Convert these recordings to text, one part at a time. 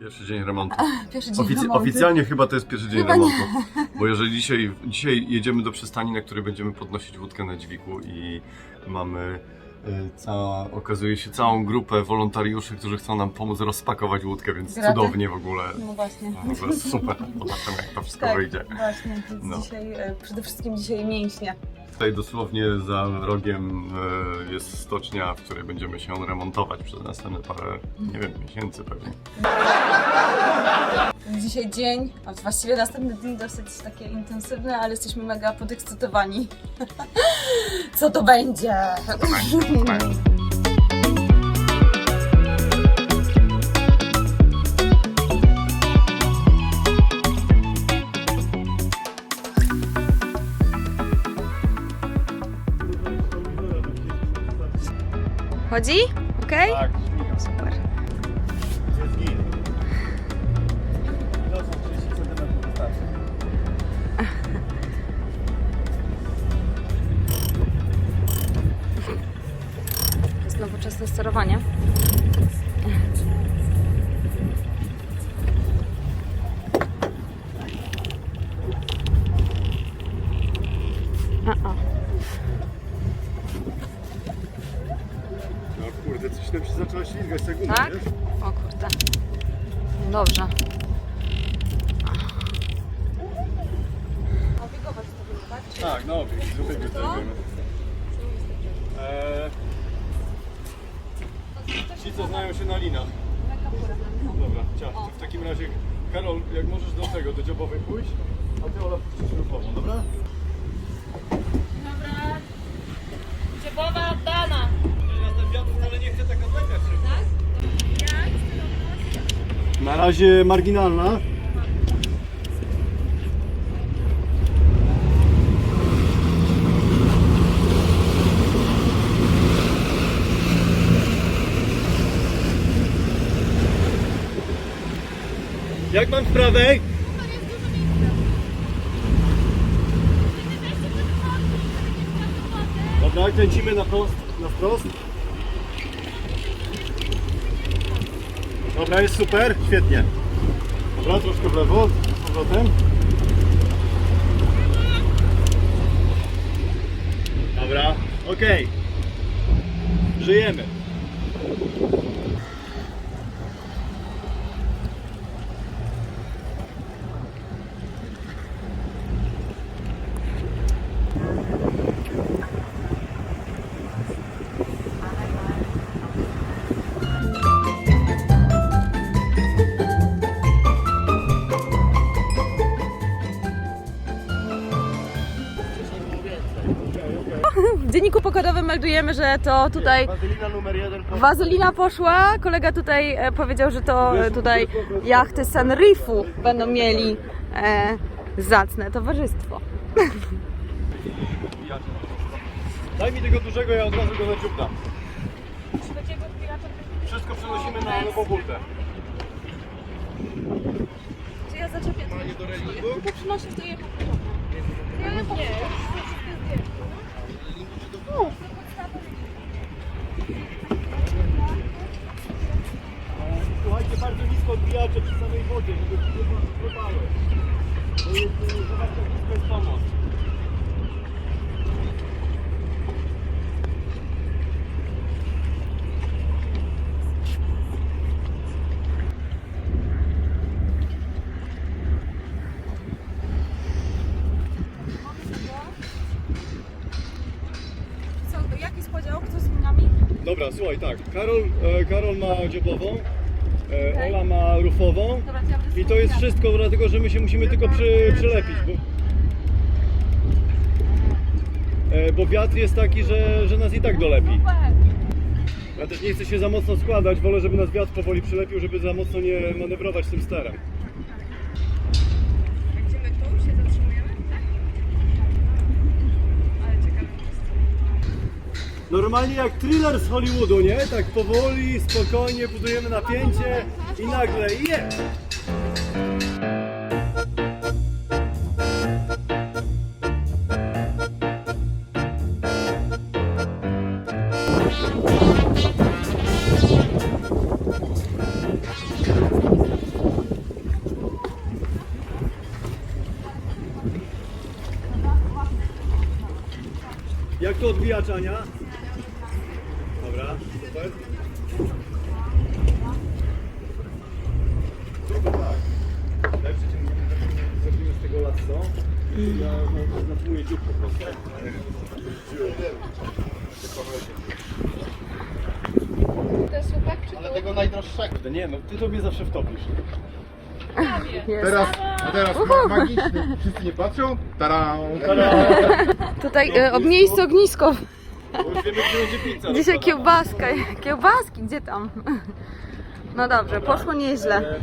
Pierwszy dzień remontu. Pierwszy dzień Ofic- remontu. oficjalnie chyba to jest pierwszy dzień Chyba remontu. Bo jeżeli dzisiaj, dzisiaj jedziemy do przystani, na której będziemy podnosić łódkę na dźwigu i mamy e, cała, okazuje się całą grupę wolontariuszy, którzy chcą nam pomóc rozpakować łódkę, więc Graty. cudownie w ogóle. No właśnie. W ogóle super. Zobaczymy jak to wszystko Tak, wyjdzie. właśnie. Więc No. dzisiaj, e, przede wszystkim dzisiaj mięśnie. Tutaj dosłownie za rogiem e, jest stocznia, w której będziemy się remontować przez następne parę, nie wiem, miesięcy pewnie. Dzisiaj dzień, a właściwie następny dzień dosyć takie intensywny, ale jesteśmy mega podekscytowani. Co to będzie? Chodzi? Okej? Tak, Super. jest git. To są 30 cm wystarczy. To jest nowoczesne sterowanie. Guma, Tak? wiesz? O kurde. No dobrze. Tak, no, z drugiego zrobimy. Eee, ci, co znają się na linach. Dobra, cia, to w takim razie, Karol, jak możesz do tego, do dziobowej pójść, a ty Ola puścisz śrubową, dobra? Dobra. Dziobowa oddana. Ja ten wiatr wcale nie chcę tak odlecieć. Na razie marginalna. Jak mam z prawej? Dobra, kręcimy na prost, na wprost. Dobra, jest super, świetnie. Dobra, troszkę w lewo, z powrotem. Dobra, okej. Żyjemy. Meldujemy, że to tutaj Wazylina numer jeden. po- Wazolina poszła. Kolega tutaj e, powiedział, że to e, tutaj jachty Senrifu będą mieli e, zacne towarzystwo. Daj mi tego dużego, ja od razu go naciupnam. Wszystko przenosimy na nową burtę. Czy ja zaczepię relingu? Ty przynosisz to je Ja je nie. Słuchajcie, bardzo nisko odbijacze przy samej wodzie, żeby nie próbowały. To jest, e, zobaczcie, jak nisko jest pomoc. Co, jaki jest podział? Kto z nami? Dobra, słuchaj, tak. Karol, e, Karol ma dziobową, e, Okej. Ola ma rufową. Dobra, to ja I to jest wszystko, dlatego że my się musimy tylko przy, przylepić, bo, e, bo wiatr jest taki, że, że nas i tak dolepi. Ja też nie chcę się za mocno składać, wolę, żeby nas wiatr powoli przylepił, żeby za mocno nie manewrować tym sterem. Normalnie jak thriller z Hollywoodu, nie? Tak powoli, spokojnie budujemy napięcie i nagle je! Jak to odbija Czania? Lasso. Ja napłuję dziób po prostu. To jest słupek czy Ale tego najdroższego. Nie no, ty to mnie zawsze wtopisz. Jest. Teraz, a teraz ma, magiczny. Wszyscy nie patrzą? Tara! Tutaj e, ob miejsce ognisko. Bo już wiemy, gdzie będzie pizza. Dzisiaj kiełbaska. Kiełbaski, gdzie tam? No dobrze, poszło nieźle.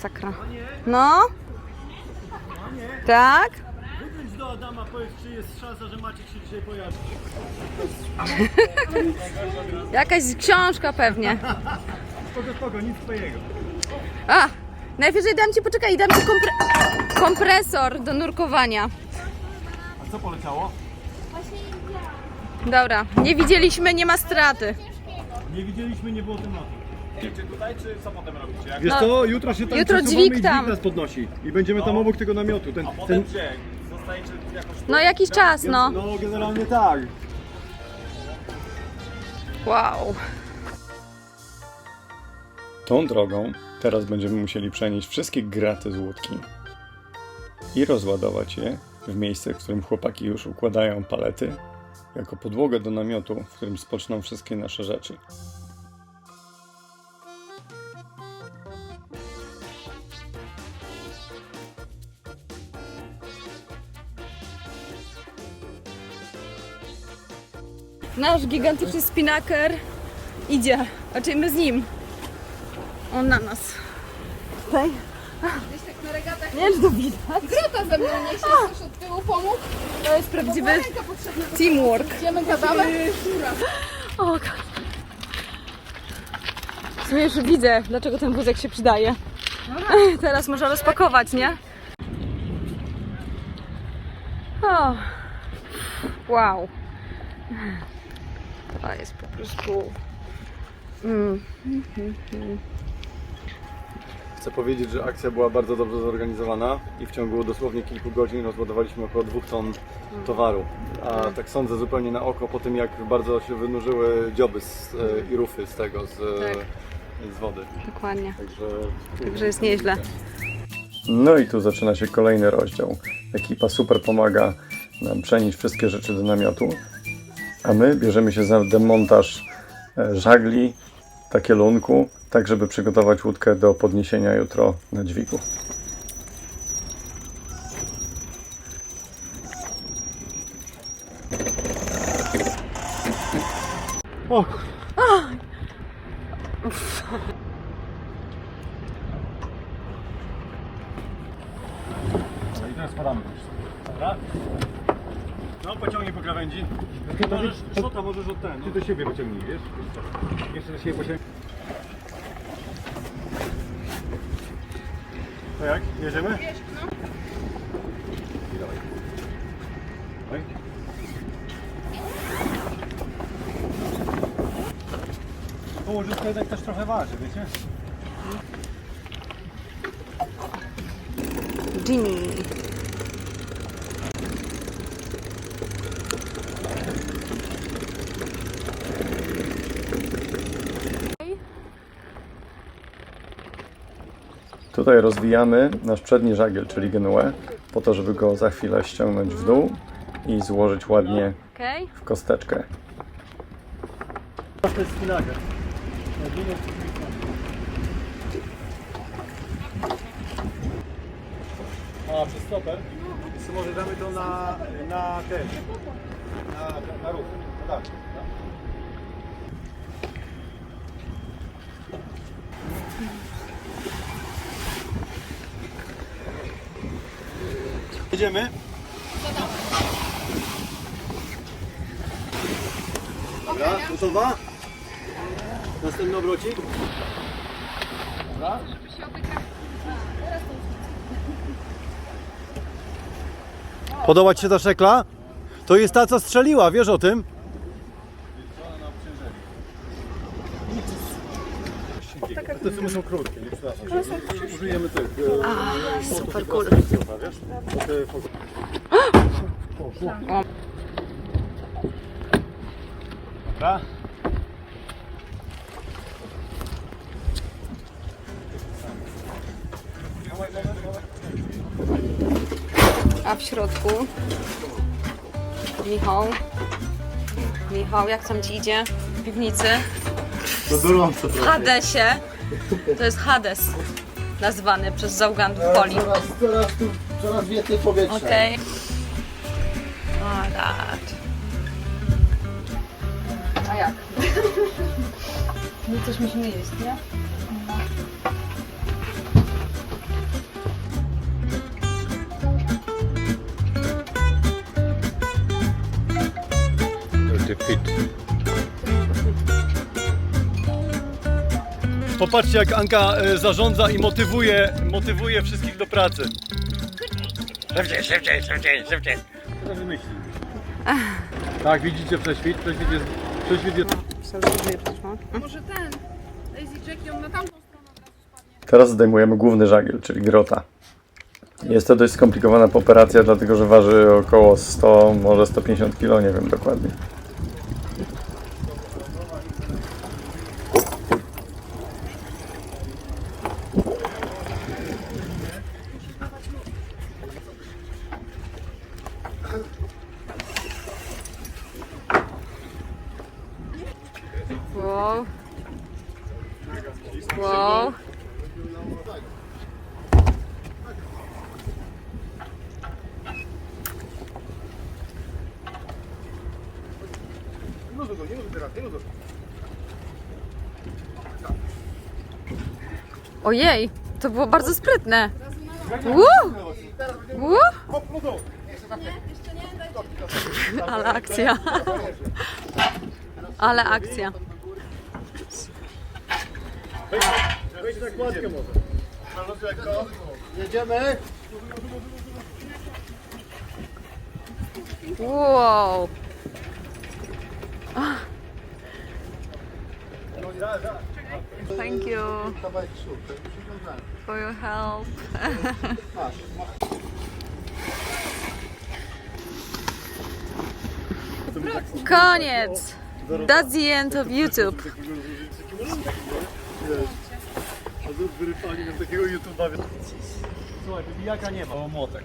Masakra. No? Tak? Wyjdź do Adama, powiedz, czy jest szansa, że Maciek się dzisiaj pojawi. Jakaś książka pewnie. Spoko, spoko, nic twojego. A! Najwyżej dam ci, poczekaj, dam ci kompre kompresor do nurkowania. A co poleciało? Dobra, nie widzieliśmy, nie ma straty. Nie widzieliśmy, nie było tematu. Tutaj, czy co potem robicie? Wiesz No, co, jutro się tam jutro przesuwamy dźwig i tam. nas podnosi. I będziemy tam obok tego namiotu. Ten, ten, gdzie? Zostajecie jakoś No jakiś czas, no. no generalnie tak. Wow. Tą drogą teraz będziemy musieli przenieść wszystkie graty z łódki i rozładować je w miejsce, w którym chłopaki już układają palety, jako podłogę do namiotu, w którym spoczną wszystkie nasze rzeczy. Nasz gigantyczny spinaker idzie. Znaczy my z nim. On na nas. Tutaj. na regatach? Nie czy to widać. Grota ze mną niesie, ktoś od tyłu pomógł. To jest prawdziwy teamwork. Idziemy, gadamy. O God. W sumie już widzę, dlaczego ten wózek się przydaje. Teraz można rozpakować, nie? O. Wow. Prostu... Mm. Chcę powiedzieć, że akcja była bardzo dobrze zorganizowana i w ciągu dosłownie kilku godzin rozładowaliśmy około dwóch ton towaru. A tak sądzę zupełnie na oko po tym, jak bardzo się wynurzyły dzioby z, e, i rufy z tego, z, Tak. z wody. Dokładnie. Także, Także jest nieźle. No i tu zaczyna się kolejny rozdział. Ekipa super pomaga nam przenieść wszystkie rzeczy do namiotu, a my bierzemy się za demontaż e, żagli, takielunku, tak żeby przygotować łódkę do podniesienia jutro na dźwigu. O, No i teraz spadamy już. Dobra? No, krawędzi. Ty możesz, szota możesz od ten. Ty do siebie pociągnij, wiesz? Jeszcze do siebie pociągnij. To jak? Jedziemy? I dawaj. Dawaj. To łożysko jednak też trochę waży, wiecie? Jimmy. Tutaj rozwijamy nasz przedni żagiel, czyli genuę, po to, żeby go za chwilę ściągnąć w dół i złożyć ładnie w kosteczkę. To jest spinaker. A, przez stoper? To może damy to na, na ten, na, na ruch. No tak. jedziemy? Dobra, gotowa? Następny obrocik? Dobra. Podoba Ci się ta szekla? To jest ta, co strzeliła, wiesz o tym? Dobra. A w środku Michał. Michał, jak tam ci idzie w piwnicy? To gorąco W trochę. Hadesie. To jest Hades nazwany przez załogantów poli. Coraz, coraz tu, coraz więcej powietrza. Okej. Musimy jeść, nie? Popatrzcie jak Anka e, zarządza i motywuje, motywuje wszystkich do pracy. Szybciej, szybciej, szybciej, szybciej. Co wymyśli? Tak, widzicie prześwit? Prześwit jest... Prześwit jest... Może ten. Lazy Jack ją na tamtą stronę od razu spadnie. Teraz zdejmujemy główny żagiel, czyli grota. Jest to dość skomplikowana operacja, dlatego że waży około 100, może 150 kg, nie wiem dokładnie. Wow. Wow. Ojej, to było bardzo sprytne. Woo! Woo! Ale akcja. Ale akcja. Weź. Jedziemy. Wow. Thank you for your help. Koniec. That's the end of YouTube. Wyrypali nam takiego YouTube'a. Słuchaj, wybijaka nie ma. O, młotek.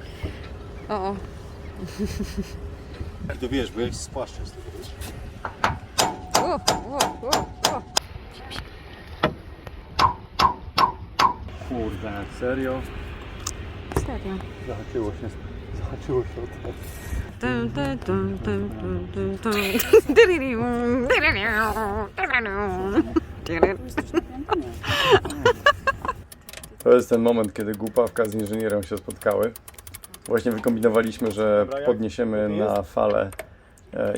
O, To wiesz, bo ja się spłaszczę z tego. o, o, o, o. Kurde, serio? Serio. Zahaczyło się. Zahaczyło się o to. To jest ten moment, kiedy głupawka z inżynierem się spotkały. Właśnie wykombinowaliśmy, że podniesiemy na falę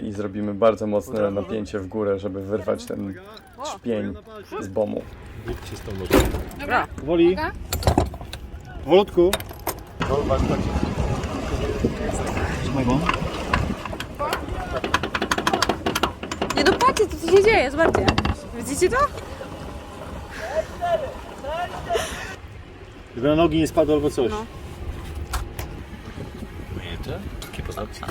i zrobimy bardzo mocne napięcie w górę, żeby wyrwać ten szpień z bomu. Idźcie z tą Dobra. Woli. Wolutku. Trzymaj go. Nie no patrzcie, co tu się dzieje, zobaczcie. Widzicie to? Żeby na nogi nie spadło albo coś. No. Takie poznawki.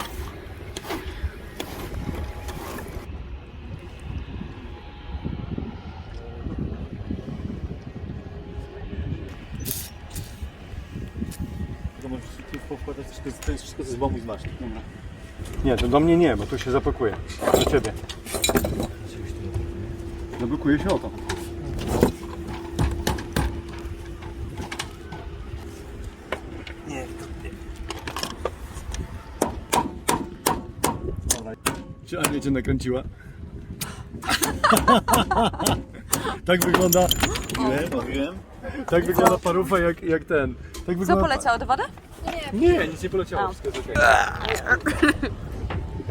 To możesz tu powkładać wszystko, to jest wszystko z bombu i z maszyn. Dobra. Nie, to do mnie nie, bo tu się zapakuje. Do ciebie. Zablokuje się o to. Czy Ania cię nakręciła? tak wygląda. Nie, mówiłem. Tak wygląda parufa jak, jak ten. Tak Co wygląda... poleciało do wody? Nie, nic nie poleciało, wszystko jest okej.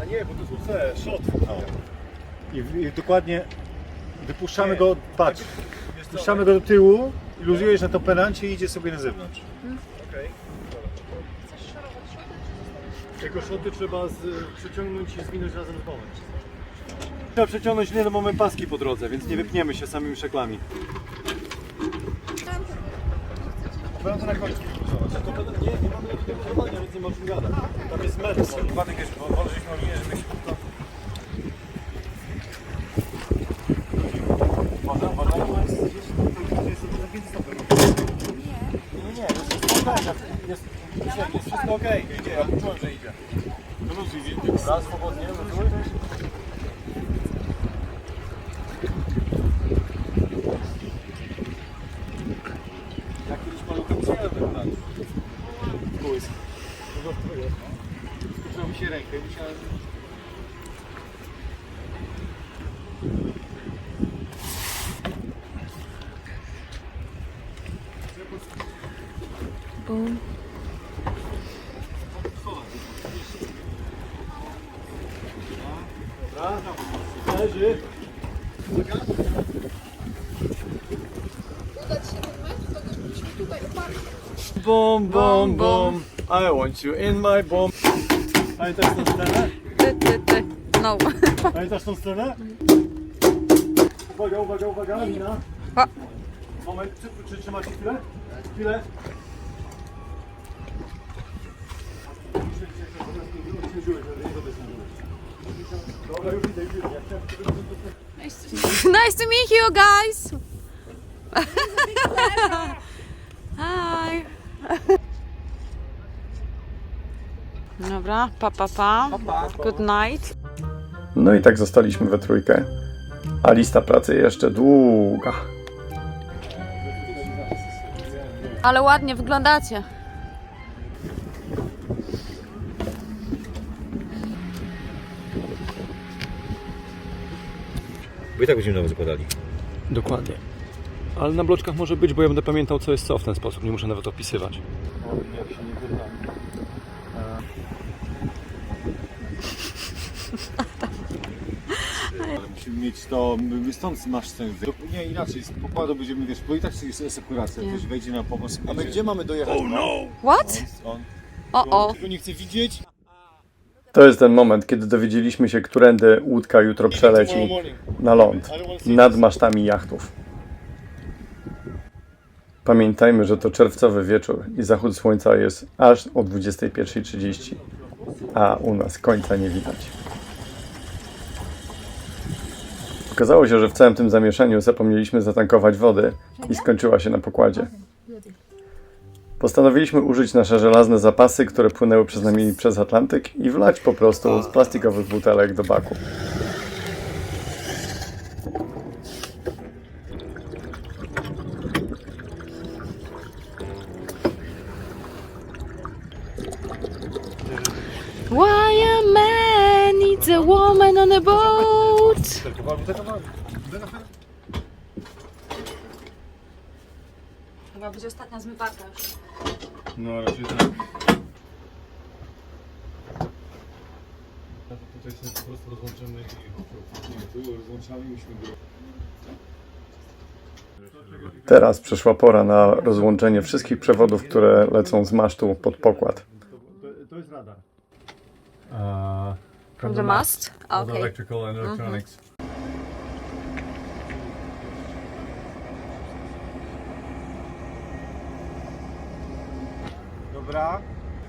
A nie, bo to są te, szot. I, w- i dokładnie wypuszczamy go, patrz, wypuszczamy go do tyłu i luzujesz na to penancie i idzie sobie na zewnątrz. Okej. Tego szoty trzeba z, przeciągnąć i zwinąć razem z bomem. Trzeba przeciągnąć nie, no mamy paski po drodze, więc nie wypniemy się samymi szeklami. Będę to na końcu. Nie, nie mamy takiego budowania, więc nie ma o czym gadać. Tam jest metr. Wypadek jest, bo włożyliśmy linię, żeby się... Uwaga, uwaga, bo jest gdzieś... Jest to zapięty stopem. Nie, nie, jest spokojnie. Jest, jest, jest wszystko okej. Idzie, ja poczułem, że idzie. Wyluzuj, raz swobodnie, wyluzuj. Bom, bom, bom. I want you in my bomb. Pamiętasz tę scenę? Ty, ty, ty. No. Pamiętasz tą scenę? Uwaga, uwaga, uwaga, Lina. A. Moment, czy, czy trzymacie chwilę? Chwilę. Dobra, już idę, już idę. Ja chciałem tylko Nice to meet you guys. Hi. Dobra, pa pa pa. Good night. No i tak zostaliśmy we trójkę. A lista pracy jeszcze długa. Ale ładnie wyglądacie. Bo i tak będziemy nowo zakładali. Dokładnie. Ale na bloczkach może być, bo ja będę pamiętał co jest co w ten sposób, nie muszę nawet opisywać. Ale musimy mieć to, my stąd masz ten wy... Nie, inaczej, z pokładu będziemy, wiesz, bo i tak jest esekuracja, Nie. ktoś wejdzie na pomoc. A my gdzie mamy dojechać? Oh no! What? On. O, o. Tego nie chcę widzieć. To jest ten moment, kiedy dowiedzieliśmy się, którędy łódka jutro przeleci na ląd nad masztami jachtów. Pamiętajmy, że to czerwcowy wieczór i zachód słońca jest aż o 21.30, a u nas końca nie widać. Okazało się, że w całym tym zamieszaniu zapomnieliśmy zatankować wody i skończyła się na pokładzie. Postanowiliśmy użyć nasze żelazne zapasy, które płynęły przez nami przez Atlantyk i wlać po prostu z plastikowych butelek do baku. Why a man needs a woman on a boat? Chyba będzie ostatnia zmywarka już. No raczej tak. Tutaj sobie po prostu rozłączymy i Tu rozłączamy i musimy go... Teraz przyszła pora na rozłączenie wszystkich przewodów, które lecą z masztu pod pokład. To, jest radar. From the mast? Okay. electrical and electronics. Dobra.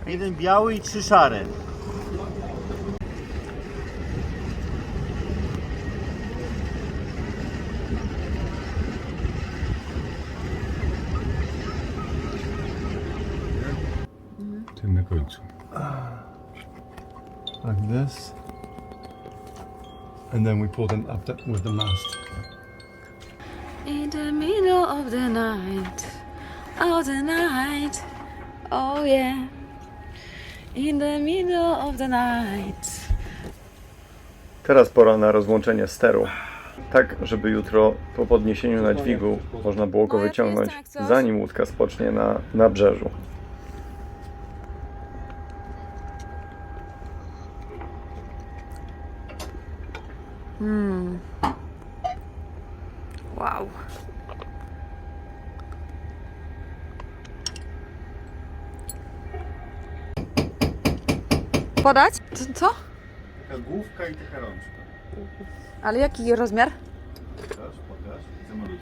Jeden biały i trzy szare. Ten na końcu. Like this. And then we pull them up the, with the mast. In the middle of the night, of the night, oh yeah. In the middle of the night. Teraz pora na rozłączenie steru. Tak, żeby jutro po podniesieniu na dźwigu można było go wyciągnąć, zanim łódka spocznie na nabrzeżu. Mm. Wow. Podać? Co? co? Taka główka i taka rączka. Ale jaki rozmiar? Pokaż, pokaż. Zamaluj.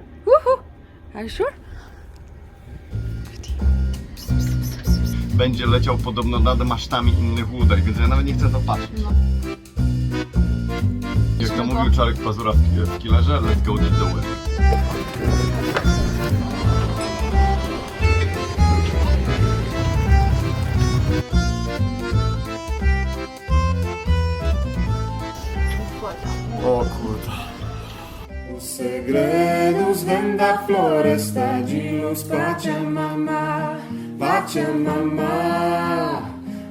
Are you sure? Będzie leciał podobno nad masztami innych łódek, więc ja nawet nie chcę to patrzeć. Jak to mówił Czarek Pazura w, w killerze, let's go to the wind. O kurde. Segredos venda floresta de luz Pachamama, Pachamama.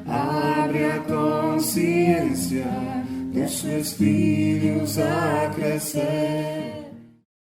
Abre a consciência dos seus filhos a crescer.